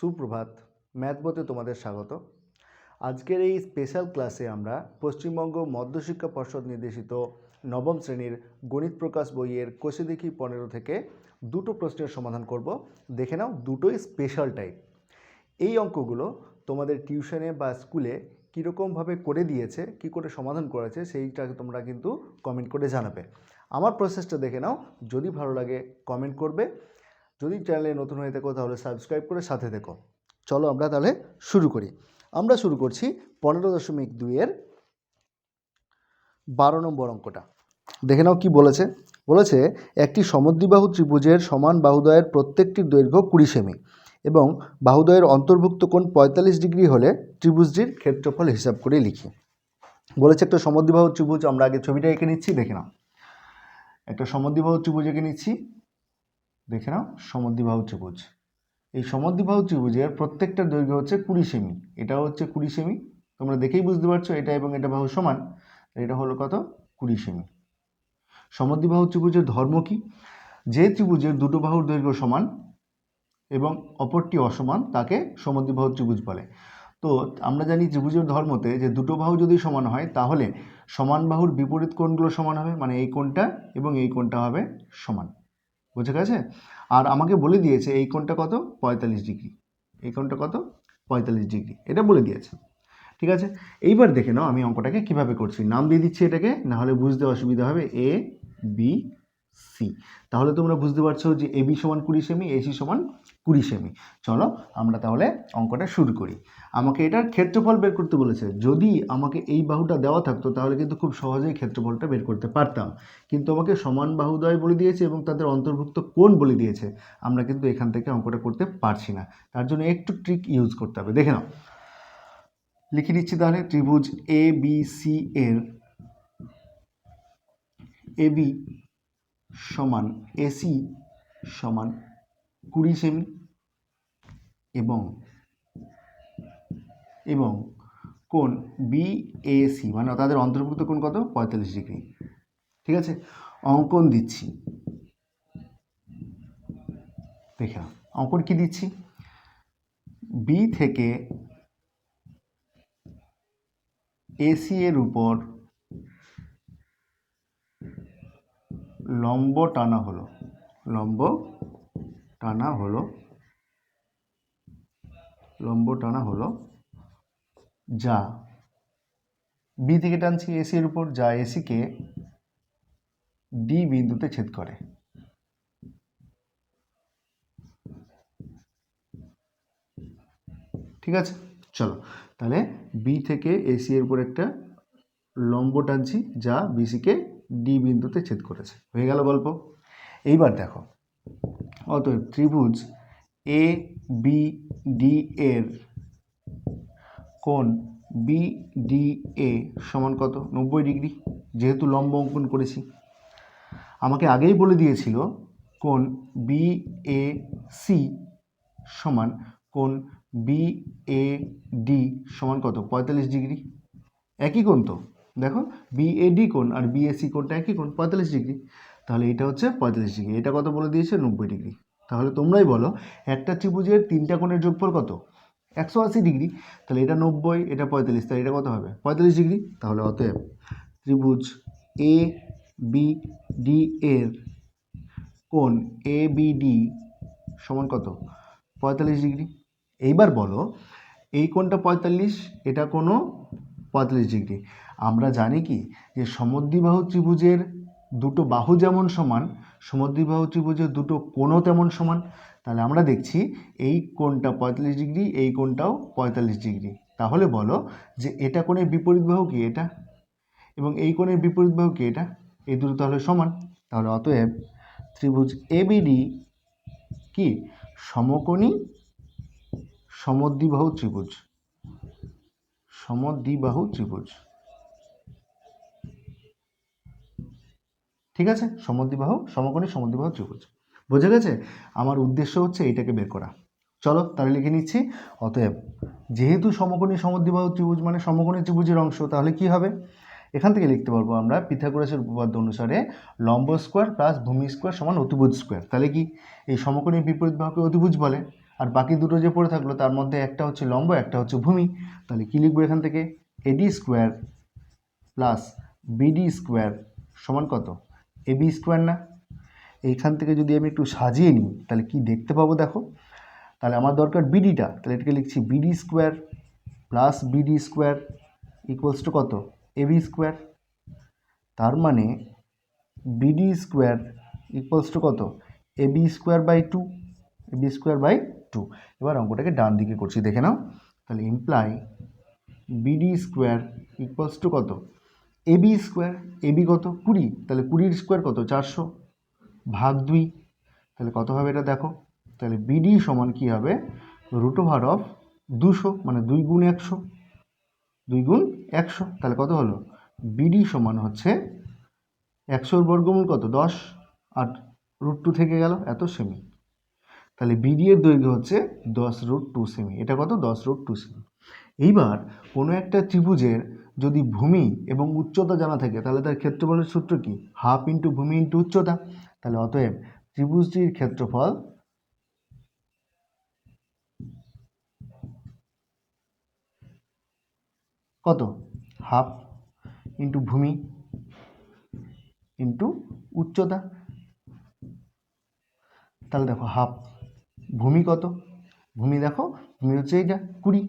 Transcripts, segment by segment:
সুপ্রভাত, ম্যাথবতে তোমাদের স্বাগত। আজকের এই স্পেশাল ক্লাসে আমরা পশ্চিমবঙ্গ মধ্যশিক্ষা পর্ষদ নির্দেশিত নবম শ্রেণির গণিত প্রকাশ বইয়ের কোষে দেখি পনেরো থেকে দুটো প্রশ্নের সমাধান করব। দেখে নাও দুটোই স্পেশাল টাইপ। এই অঙ্কগুলো তোমাদের টিউশনে বা স্কুলে কীরকমভাবে করে দিয়েছে, কি করে সমাধান করেছে, সেইটা তোমরা কিন্তু কমেন্ট করে জানাবে। আমার প্রসেসটা দেখে নাও, যদি ভালো লাগে কমেন্ট করবে। যদি চ্যানেলে নতুন হয়ে থাকো, তাহলে সাবস্ক্রাইব করে সাথে থেকো। চলো আমরা তাহলে শুরু করি। আমরা শুরু করছি পনেরো দশমিক দুইয়ের বারো নম্বর অঙ্কটা। দেখে নাও কি বলেছে। বলেছে, একটি সমদ্বিবাহু ত্রিভুজের সমান বাহুদয়ের প্রত্যেকটির দৈর্ঘ্য কুড়ি সেমি এবং বাহুদয়ের অন্তর্ভুক্ত কোণ পঁয়তাল্লিশ ডিগ্রি হলে ত্রিভুজটির ক্ষেত্রফল হিসাব করে লিখি। বলেছে, একটা সমদ্বিবাহু ত্রিভুজ, আমরা আগে ছবিটা এঁকে নিচ্ছি, দেখে নাও। একটা সমদ্বিবাহু ত্রিভুজ এঁকে নিচ্ছি। দেখে নাও সমদ্বিবাহু ত্রিভুজ। এই সমদ্বিবাহু ত্রিভুজের প্রত্যেকটা দৈর্ঘ্য হচ্ছে কুড়ি সেমি। এটা হচ্ছে কুড়ি সেমি। তোমরা দেখেই বুঝতে পারছ, এটা এবং এটা বাহু সমান। এটা হলো কত? কুড়ি সেমি। সমদ্বিবাহু ত্রিভুজের ধর্ম কি? যে ত্রিভুজের দুটো বাহুর দৈর্ঘ্য সমান এবং অপরটি অসমান, তাকে সমদ্বিবাহু ত্রিভুজ বলে। তো আমরা জানি ত্রিভুজের ধর্মতে যে দুটো বাহু যদি সমান হয়, তাহলে সমান বাহুর বিপরীত কোণগুলো সমান হবে মানে এই কোণটা এবং এই কোণটা হবে সমান। বুঝে গেছে? আর আমাকে বলে দিয়েছে, এই কোণটা কত? পঁয়তাল্লিশ ডিগ্রি। এই কোণটা কত? পঁয়তাল্লিশ ডিগ্রি। এটা বলে দিয়েছে। ঠিক আছে? এইবার দেখে নাও আমি অঙ্কটাকে কীভাবে করছি। নাম দিয়ে দিচ্ছি এটাকে, নাহলে বুঝতে অসুবিধা হবে এ বি সি তাহলে তোমরা বুঝতে পারছ যে এবি সমান কুড়ি সেমি এসি সমান কুড়ি সেমি। চলো আমরা তাহলে অঙ্কটা শুরু করি। আমাকে এটার ক্ষেত্রফল বের করতে বলেছে। যদি আমাকে এই বাহুটা দেওয়া থাকতো, তাহলে কিন্তু খুব সহজেই ক্ষেত্রফলটা বের করতে পারতাম। কিন্তু আমাকে সমান বাহুদয় বলে দিয়েছে এবং তাদের অন্তর্ভুক্ত কোণ বলে দিয়েছে। আমরা কিন্তু এখান থেকে অঙ্কটা করতে পারছি না। তার জন্য একটু ট্রিক ইউজ করতে হবে। দেখে নাও। লিখে দিচ্ছি তাহলে ত্রিভুজ এ বি সি এর এ বি সমান এসি সমান কুড়ি সেমি এবং এবং কোণ বিএসি মানে তাদের অন্তর্ভুক্ত কোন কত? পঁয়তাল্লিশ ডিগ্রি। ঠিক আছে? অঙ্কন দিচ্ছি। দেখে। অঙ্কন কি দিচ্ছি? বি থেকে এসি এর উপর লম্ব টানা হলো। লম্ব টানা হলো। লম্ব টানা হলো। যা। বি থেকে টানছি এসি এর উপর। যা এসিকে ডি বিন্দুতে ছেদ করে। ঠিক আছে? চলো। তাহলে বি থেকে এসি এর উপর একটা লম্ব টানছি। যা বিসিকে ডি বিন্দুতে ছেদ করেছে। হয়ে গেল গল্প। এইবার দেখো, অতএব ত্রিভুজ এ বি ডি এর কোণ বি ডি এ সমান কত? নব্বই ডিগ্রি। যেহেতু লম্ব অঙ্কন করেছি। আমাকে আগেই বলে দিয়েছিল, কোণ বি এ সি সমান কোণ বি এ ডি সমান কত? পঁয়তাল্লিশ ডিগ্রি। একই কোণ তো? দেখো বিএডি কোণ আর বিএসি কোণটা একই কোণ, পঁয়তাল্লিশ ডিগ্রি। তাহলে এটা হচ্ছে পঁয়তাল্লিশ ডিগ্রি। এটা কত বলে দিয়েছে? নব্বই ডিগ্রি। তাহলে তোমরাই বলো, একটা ত্রিভুজের তিনটা কোণের যোগফল কত? একশো আশি ডিগ্রি। তাহলে এটা নব্বই, এটা পঁয়তাল্লিশ। তাহলে এটা কত হবে? পঁয়তাল্লিশ ডিগ্রি। তাহলে অতএব ত্রিভুজ এ বি ডি এর কোণ এ বি ডি সমান কত? পঁয়তাল্লিশ ডিগ্রি। এইবার বলো, এই কোণটা পঁয়তাল্লিশ, এটা কোনো পঁয়তাল্লিশ ডিগ্রি। আমরা জানি কি? যে সমদ্বিবাহু ত্রিভুজের দুটো বাহু যেমন সমান সমদ্বিবাহু ত্রিভুজের দুটো কোণও তেমন সমান। তাহলে আমরা দেখছি এই কোণটা পঁয়তাল্লিশ ডিগ্রি, এই কোণটাও পঁয়তাল্লিশ ডিগ্রি। তাহলে বলো যে এটা কোণের বিপরীত বাহু কি এটা? এবং এই কোণের বিপরীত বাহু কি এটা? এই দুটো তাহলে সমান। তাহলে অতএব ত্রিভুজ এবিডি কি? সমকোণী সমদ্বিবাহু ত্রিভুজ। সমদ্বিবাহু ত্রিভুজ। ঠিক আছে? সমদ্বিবাহু, সমকোণী, সমদ্বিবাহু ত্রিভুজ। বোঝা গেছে? আমার উদ্দেশ্য হচ্ছে এইটাকে বের করা। চলো তাহলে লিখে নিচ্ছি। অতএব, যেহেতু সমকোণী, সমদ্বিবাহু ত্রিভুজ মানে সমকোণী ত্রিভুজের অংশ, তাহলে কি হবে? এখান থেকে লিখতে পারব আমরা পিথাগোরাসের উপপাদ্য অনুসারে লম্ব স্কোয়ার প্লাস ভূমি স্কোয়ার সমান অতিভুজ স্কোয়ার। তাহলে কি? এই সমকোণী বিপরীত বাহুকে অতিভুজ বলে। আর বাকি দুটো যে পড়ে থাকল, তার মধ্যে একটা হচ্ছে লম্ব, একটা হচ্ছে ভূমি। তাহলে কী লিখব এখান থেকে? AD square plus BD square সমান কত? এবি স্কোয়ার না। এইখান থেকে যদি আমি একটু সাজিয়ে নিই, তাহলে কি দেখতে পাবো দেখো? তাহলে আমার দরকার বিডিটা তাহলে এটাকে লিখছি BD square plus BD square equals to কত? এবি স্কোয়ার তার মানে বিডি স্কোয়ার ইকুয়ালস টু কত? AB square by two AB square by two এবার অঙ্কটাকে ডান দিকে করছি, দেখে নাও। তাহলে imply BD square equals to কত? এবি স্কোয়ার এবি কত? কুড়ি। তাহলে কুড়ির স্কোয়ার কত? চারশো। ভাগ দুই। তাহলে কত হবে এটা দেখো? তাহলে বিডি সমান কী হবে? রুট ওভার অফ দুশো মানে দুই গুণ একশো। দুই গুণ একশো। তাহলে কত হলো? বিডি সমান হচ্ছে একশোর বর্গমূল কত? দশ। আর রুট টু থেকে গেল এত সেমি। তাহলে বিডি এর দৈর্ঘ্য হচ্ছে দশ রুট টু সেমি। এটা কত? দশ রুট টু সেমি। এইবার কোনো একটা ত্রিভুজের যদি ভূমি এবং উচ্চতা জানা থাকে, তাহলে তার ক্ষেত্রফলের সূত্র কি? হাফ ইন্টু ভূমি ইন্টু উচ্চতা। তাহলে অতএব ত্রিভুজটির ক্ষেত্রফল কত? হাফ ইন্টু ভূমি ইন্টু উচ্চতা। তাহলে দেখো হাফ ভূমি কত? ভূমি দেখো, ভূমি হচ্ছে এইটা কুড়ি।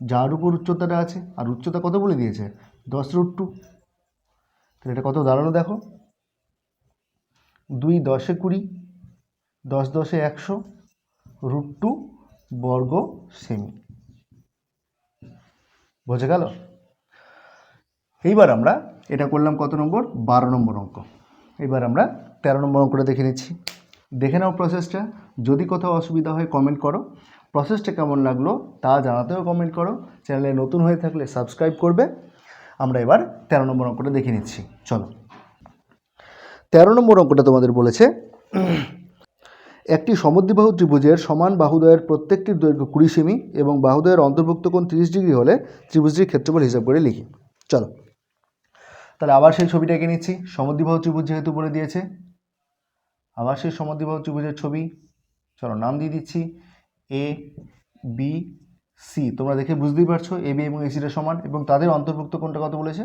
যার উপর উচ্চতাটা আছে, আর উচ্চতা কত বলে দিয়েছে? দশ রুট টু তাহলে এটা কত দাঁড়ানো দেখো? দুই দশে কুড়ি, দশ দশে একশো রুট টু বর্গ সেমি বোঝা গেল? এইবার আমরা এটা করলাম কত নম্বর? বারো নম্বর অঙ্ক। এবার আমরা তেরো নম্বর অঙ্কটা দেখে নিচ্ছি। দেখে নাও প্রসেসটা যদি কোথাও অসুবিধা হয় কমেন্ট করো। প্রসেসটা কেমন লাগল তা জানাতেও কমেন্ট করো। চ্যানেলে নতুন হয়ে থাকলে সাবস্ক্রাইব করবে। আমরা এবার তেরো নম্বর অঙ্কটা দেখে নিচ্ছি। চলো। তেরো নম্বর অঙ্কটা তোমাদের বলেছে, একটি সমদ্বিবাহু ত্রিভুজের সমান বাহুদয়ের প্রত্যেকটির দৈর্ঘ্য কুড়ি সেমি এবং বাহুদয়ের অন্তর্ভুক্ত কোণ তিরিশ ডিগ্রি হলে ত্রিভুজটির ক্ষেত্রফল হিসাব করে লিখি। চলো। তাহলে আবার সেই ছবিটা এঁকে নিচ্ছি। সমদ্বিবাহু ত্রিভুজ যেহেতু বলে দিয়েছে, আবার সেই সমদ্বিবাহু ত্রিভুজের ছবি। চলো, নাম দিয়ে দিচ্ছি। এ বি সি তোমরা দেখে বুঝতেই পারছ এ বি এবং এসিটা সমান এবং তাদের অন্তর্ভুক্ত কোণটা কত বলেছে?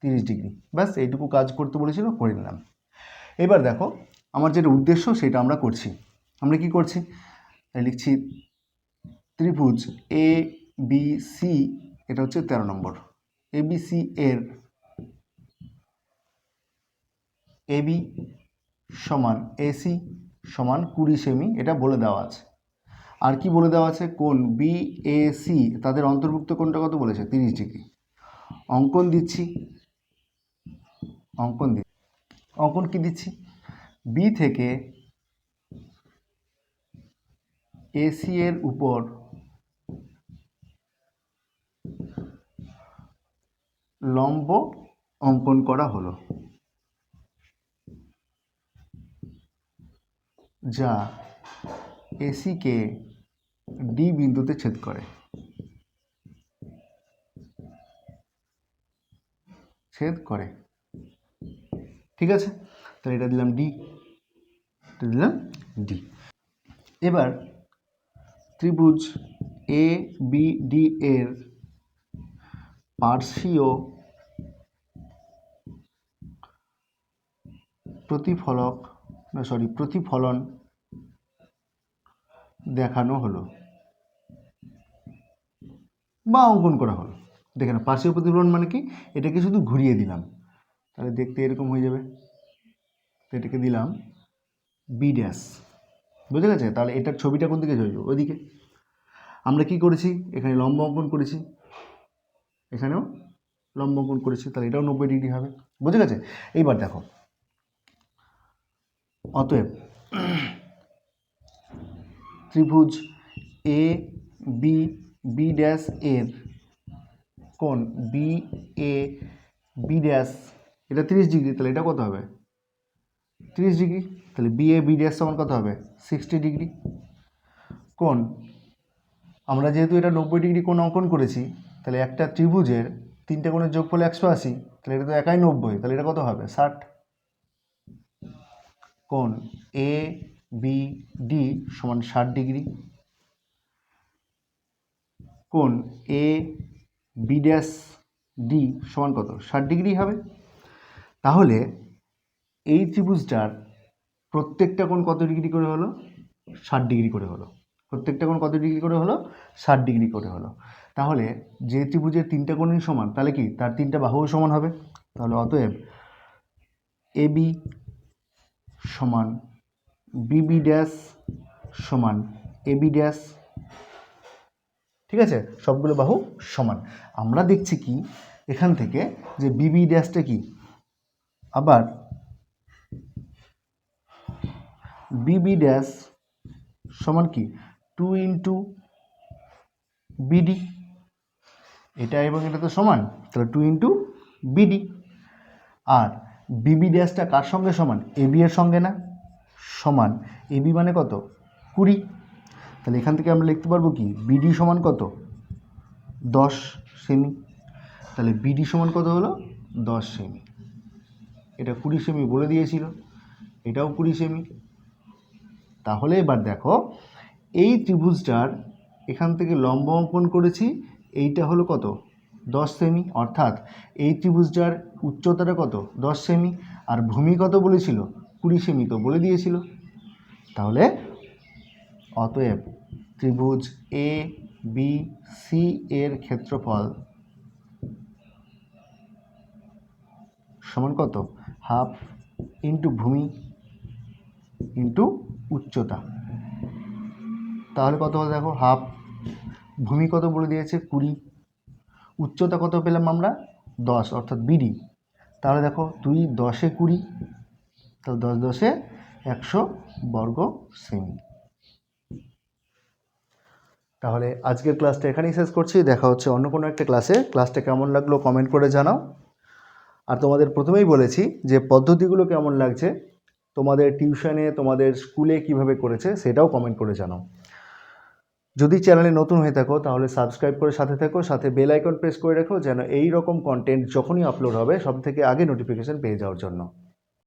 তিরিশ ডিগ্রি। ব্যাস, এইটুকু কাজ করতে বলেছিল, করে নিলাম। এবার দেখো, আমার যেটা উদ্দেশ্য সেটা আমরা করছি। আমরা কি করছি? লিখছি ত্রিভুজ এ বি সি এটা হচ্ছে তেরো নম্বর। এ বি সি এর এ বি সমান এসি সমান কুড়ি সেমি, এটা বলে দেওয়া আছে। আর কি বলে দেওয়া আছে? কোন? বি এ সি তাদের অন্তর্ভুক্ত কোনটা কত বলেছে? তিরিশ ডিগ্রি। অঙ্কন দিচ্ছি। অঙ্কন দি অঙ্কন কি দিচ্ছি? বি থেকে এসি এর উপর লম্ব অঙ্কন করা হলো। যা এসিকে ডি বিন্দুতে ছেদ করে। ছেদ করে। ঠিক আছে? তাহলে এটা দিলাম ডি এটা দিলাম ডি এবার ত্রিভুজ এ বি ডি এর পার্শ্বীয় প্রতিফলক সরি প্রতিফলন দেখানো হলো। বা অঙ্কন করা হলো। দেখে না পার্শ্বীয় প্রতিফলন মানে কি? এটাকে শুধু ঘুরিয়ে দিলাম। তাহলে দেখতে এরকম হয়ে যাবে। তো এটাকে দিলাম বি ড্যাশ বুঝে গেছে তাহলে এটার ছবিটা কোন দিকে চলবে ওইদিকে। আমরা কি করেছি? এখানে লম্ব অঙ্কন করেছি। এখানেও লম্ব অঙ্কন করেছি। তাহলে এটাও নব্বই ডিগ্রি হবে। বুঝে গেছে এইবার দেখো। অতএব ত্রিভুজ এ বি বি ড্যাশ এর কোন? বি এ বি ড্যাশ এটা তিরিশ ডিগ্রি, তাহলে এটা কত হবে? তিরিশ ডিগ্রি, তাহলে বি এ বি ড্যাশ সমান কত হবে? Sixty degree. কোন? আমরা যেহেতু এটা নব্বই ডিগ্রি কোণ অঙ্কন করেছি, তাহলে একটা ত্রিভুজের তিনটে কোণের যোগফল একশো আশি, তাহলে এটা তো একাই নব্বই, তাহলে এটা কত হবে? ষাট। কোণ এ বি ডি সমান ষাট ডিগ্রি। কোণ এ বি ড্যাশ ডি সমান কত? ষাট ডিগ্রি হবে। তাহলে এই ত্রিভুজটার প্রত্যেকটা কোণ কত ডিগ্রি করে হলো? ষাট ডিগ্রি করে হলো। প্রত্যেকটা কোণ কত ডিগ্রি করে হলো? ষাট ডিগ্রি করে হলো। তাহলে যে ত্রিভুজের তিনটা কোণই সমান, তাহলে কি? তার তিনটা বাহুও সমান হবে। তাহলে অতএব এ বি সমান বিবি ড্যাশ সমান এবি ড্যাশ ঠিক আছে? সবগুলো বাহু সমান। আমরা দেখছি কি? এখান থেকে যে বিবি ড্যাশটা কি? আবার বিবি ড্যাশ সমান কি? টু ইন্টু বিডি এটা এবং এটা তো সমান, তাহলে টু ইন্টু বিডি আর বিবি ড্যাশটা কার সঙ্গে সমান? এবি এর সঙ্গে না? সমান। এবি মানে কত? কুড়ি। তাহলে এখান থেকে আমরা লিখতে পারব কি? বিডি সমান কত? দশ সেমি। তাহলে বিডি সমান কত হলো? দশ সেমি। এটা কুড়ি সেমি বলে দিয়েছিল। এটাও কুড়ি সেমি। তাহলে এবার দেখো, এই ত্রিভুজটার এখান থেকে লম্ব অঙ্কন করেছি, এইটা হলো কত? দশ সেমি। অর্থাৎ এই ত্রিভুজটার উচ্চতাটা কত? দশ সেমি। আর ভূমি কত বলেছিল? কুড়ি সেমি তো বলে দিয়েছিল। তাহলে অতএব ত্রিভুজ এ বি সি এর ক্ষেত্রফল সমান কত? হাফ ইন্টু ভূমি ইন্টু উচ্চতা। তাহলে কত হলো দেখো? হাফ ভূমি কত বলে দিয়েছে? কুড়ি। উচ্চতা কত পেলাম আমরা? দশ, অর্থাৎ বিডি। তাহলে দেখো, দুই দশে কুড়ি, তাহলে দশ দশে একশো বর্গ সেমি। তাহলে আজকের ক্লাসটা এখানেই শেষ করছি। দেখা হচ্ছে অন্য কোনো একটা ক্লাসে। ক্লাসটা কেমন লাগল কমেন্ট করে জানাও। আর তোমাদের প্রথমেই বলেছি যে পদ্ধতিগুলো কেমন লাগছে, তোমাদের টিউশনে, তোমাদের স্কুলে কীভাবে করেছে সেটাও কমেন্ট করে জানাও। যদি চ্যানেলে নতুন হয়ে থাকো, তাহলে সাবস্ক্রাইব করে সাথে থাকো, সাথে বেল আইকন প্রেস করে রাখো, যেন এই রকম কন্টেন্ট যখনই আপলোড হবে সব থেকে আগে নোটিফিকেশান পেয়ে যাওয়ার জন্য।